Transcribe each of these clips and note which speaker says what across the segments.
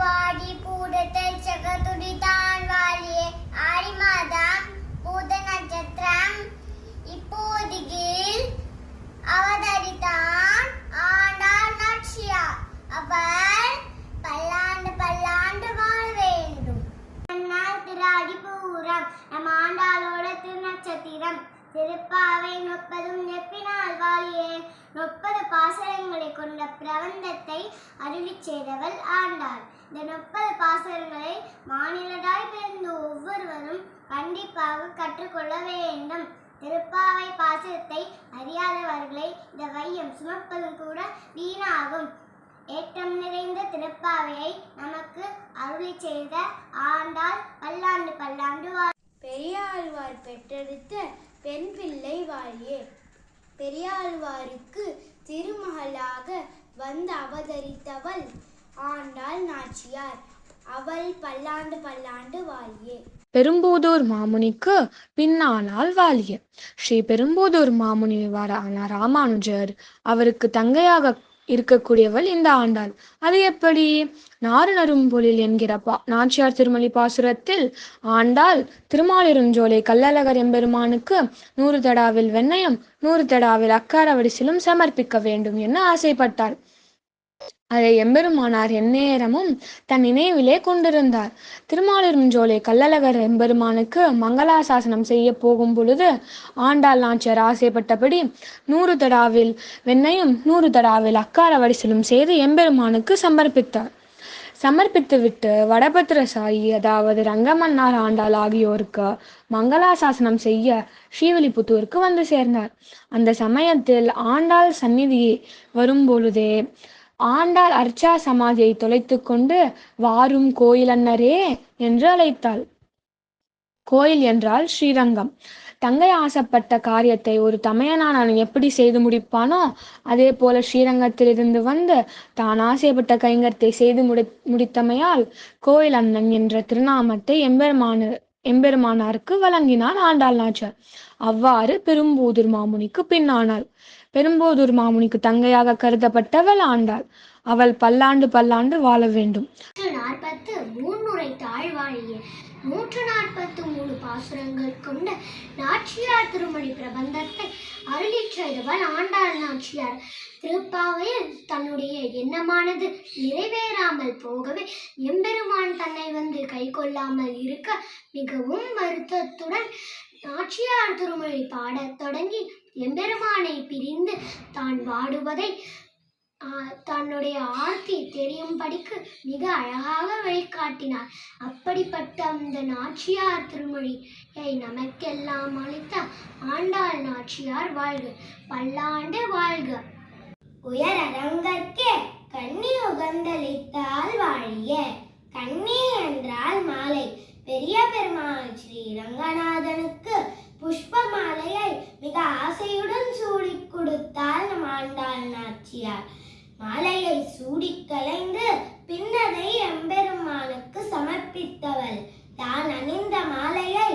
Speaker 1: திருவாடி பூதத்தில் சகதுடிதான் வாழியே ஆடி மாதம் பூத நட்சத்திரம் இப்போதியில் அவதரித்தான் ஆண்டாள் நாச்சியார் அவர் பல்லாண்டு பல்லாண்டு வாழ வேண்டும் நன்னாள் திரு அடிப்பூரம் நம் ஆண்டாளோட திருநட்சத்திரம் திருப்பாவை நொப்பதும் நெப்பினால் வாழியே. நொப்பது பாசரங்களை கொண்ட பிரபந்தத்தை அருளி செய்தவள் ஆண்டாள். இந்த நொப்பது பாசரங்களை மாநிலதாய் பிறந்த ஒவ்வொருவரும் கண்டிப்பாக கற்றுக்கொள்ள வேண்டும். திருப்பாவை பாசனத்தை அறியாதவர்களை இந்த வையம் சுமப்பதும் கூட வீணாகும். ஏற்றம் நிறைந்த திருப்பாவையை நமக்கு அருளி செய்த ஆண்டாள் பல்லாண்டு பல்லாண்டு வாழ்
Speaker 2: பெரியாழ்வார் பெற்றெடுத்த பெண் பிள்ளை வாழியே. பெரியாழ்வாருக்கு திருமகளாக வந்து அவதரித்தவள் ஆண்டாள் நாச்சியார். அவள் பல்லாண்டு பல்லாண்டு வாழியே.
Speaker 3: பெரும்போதூர் மாமுனிக்கு பின்னானால் வாலிய ஸ்ரீ பெரும்போதூர் மாமுனிவரான ராமானுஜர் அவருக்கு தங்கையாக இருக்கக்கூடியவள் இந்த ஆண்டாள். அது எப்படி? நாறு நரும்பொழில் என்கிற பா நாச்சியார் திருமலி பாசுரத்தில் ஆண்டாள் திருமாலிருஞ்சோலை கள்ளழகர் எம்பெருமானுக்கு நூறு தடாவில் வெண்ணயம் நூறு தடாவில் அக்கார வடிசிலும் சமர்ப்பிக்க வேண்டும் என ஆசைப்பட்டாள். அதை எம்பெருமானார் எந்நேரமும் தன் நினைவிலே கொண்டிருந்தார். திருமாலிருஞ்சோலை கள்ளழகர் எம்பெருமானுக்கு மங்களாசாசனம் செய்ய போகும் பொழுது ஆண்டாள் நாச்சியார் ஆசைப்பட்டபடி நூறு தடாவில் வெண்ணையும் நூறு தடாவில் அக்கார வடிசலும் செய்து எம்பெருமானுக்கு சமர்ப்பித்தார். சமர்ப்பித்துவிட்டு வடபத்திர சாயி அதாவது ரங்கமன்னார் ஆண்டாள் ஆகியோருக்கு மங்களாசாசனம் செய்ய ஸ்ரீவில்லிபுத்தூருக்கு வந்து சேர்ந்தார். அந்த சமயத்தில் ஆண்டாள் சந்நிதி வரும்பொழுதே ஆண்டாள் அர்ச்சா சமாதியை தொலைத்து கொண்டு வாரும் கோயிலன்னரே என்று அழைத்தாள். கோயில் என்றால் ஸ்ரீரங்கம். தங்கை ஆசைப்பட்ட காரியத்தை ஒரு தமையனான எப்படி செய்து முடிப்பானோ அதே போல ஸ்ரீரங்கத்திலிருந்து வந்து தான் ஆசைப்பட்ட கைங்கரத்தை செய்து முடி முடித்தமையால் கோயில் அண்ணன் என்ற திருநாமத்தை எம்பெருமான எம்பெருமானாருக்கு வழங்கினான் ஆண்டாள் நாச்சார் அவ்வாறு பெரும்பூதிர் மாமுனிக்கு பின்னானாள். பெரும்போதூர் மாமுனிக்கு தங்கையாக கருதப்பட்டவள் ஆண்டாள். அவள் பல்லாண்டு பல்லாண்டு வாழ வேண்டும்.
Speaker 1: நாற்பத்து மூன்றுரை தாழ்வாழிய நூற்று நாற்பத்து மூணு பாசுரங்கள் கொண்ட நாச்சியார் திருமணி பிரபந்தத்தை அருளி செய்தவள் ஆண்டாள் நாச்சியார். திருப்பாவையில் தன்னுடைய எண்ணமானது நிறைவேறாமல் போகவே எம்பெருமான் தன்னை வந்து கை கொள்ளாமல் இருக்க மிகவும் வருத்தத்துடன் நாச்சியார் திருமொழி பாடத் தொடங்கி எம்பெருமானை பிரிந்து தான் வாடுவதை ஆஹ் தன்னுடைய ஆர்த்தி தெரியும்படிக்கு மிக அழகாக வழிகாட்டினார். அப்படிப்பட்ட அந்த நாச்சியார் திருமொழியை நமக்கெல்லாம் அளித்த ஆண்டாள் நாச்சியார் வாழ்க. பல்லாண்டு வாழ்க. உயர் அரங்கற்கே கண்ணி உகந்தளித்தால் வாழிய கண்ணி என்றால் மாலை. பெரிய பெருமாள் ஸ்ரீ ரங்கநாதனுக்கு புஷ்ப மாலையை மிக ஆசையுடன் சூடிக் கொடுத்தாள் நம் ஆண்டாள் நாச்சியார். மாலையை சூடி கலைந்து பின்னதை எம்பெருமானுக்கு சமர்ப்பித்தவள். தான் அணிந்த மாலையை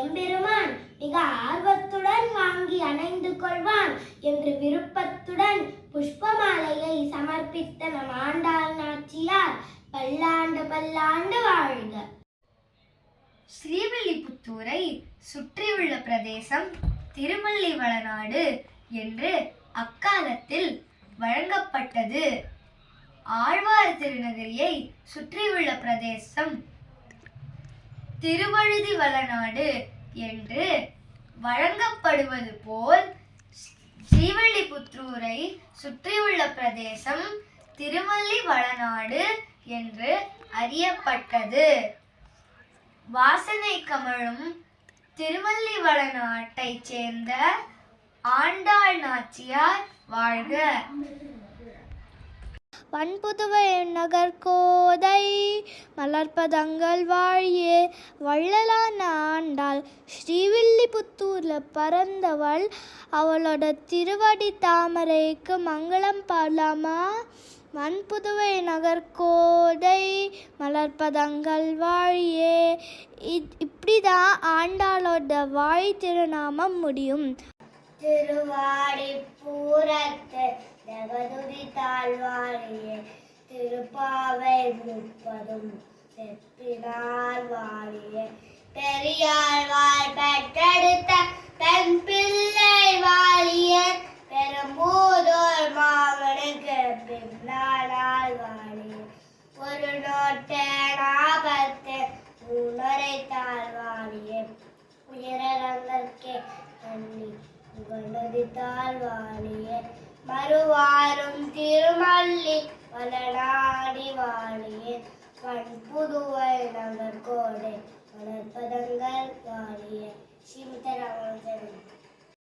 Speaker 1: எம்பெருமான் மிக ஆர்வத்துடன் வாங்கி அணைந்து கொள்வான் என்று விருப்பத்துடன் புஷ்ப மாலையை சமர்ப்பித்த நம் ஆண்டாள் நாச்சியார். பல்லாண்டு பல்லாண்டு வாழ்க.
Speaker 2: ஸ்ரீவில்லிபுத்தூரை சுற்றியுள்ள பிரதேசம் திருமல்லிவளநாடு என்று அக்காலத்தில் வழங்கப்பட்டது. ஆழ்வார் திருநகரியை சுற்றியுள்ள பிரதேசம் திருவழுதி வளநாடு என்று வழங்கப்படுவது போல் ஸ்ரீவில்லிபுத்தூரை சுற்றியுள்ள பிரதேசம் திருமல்லி வளநாடு என்று அறியப்பட்டது. வாசனை கமழும் திருமல்லிவள நாட்டைச் சேர்ந்த ஆண்டாள் நாச்சியார் வாழ்க.
Speaker 4: வன்புதுவை நகர் கோதை மலர்ப்பதங்கள் வாழியே. வள்ளலான ஆண்டாள் ஸ்ரீவில்லிபுத்தூர்ல பறந்தவள். அவளோட திருவடி தாமரைக்கு மங்களம் பாடலாமா? வன்புதுவை நகர்கோதை மலர்பதங்கள் வாழியே. இத் இப்படி தான் ஆண்டாளோட வாழி திருநாமம் முடியும்.
Speaker 1: திருவாடி பூரத்து தேவதுதி தாழ்வாழியே. திருப்பாவை முப்பதும் செப்பினார் வாழியே. பெரியாழ்வார் பெற்றெடுத்த பெண் பிள்ளை வாழிய பெரும்பூதோர் மாமனுக்கு பின்னாளால் வாழிய ஒரு நோட்டு நாபத்து மூணரை உயரங்கற்கே அண்ணி உகந்தது தாழ்வாழிய மறுவாரும் திருமல்லி வளநாடி வாழிய. பண்புதுவை நகர் கோடை வளர்ப்பதங்கள் வாழிய. ஸ்ரீமத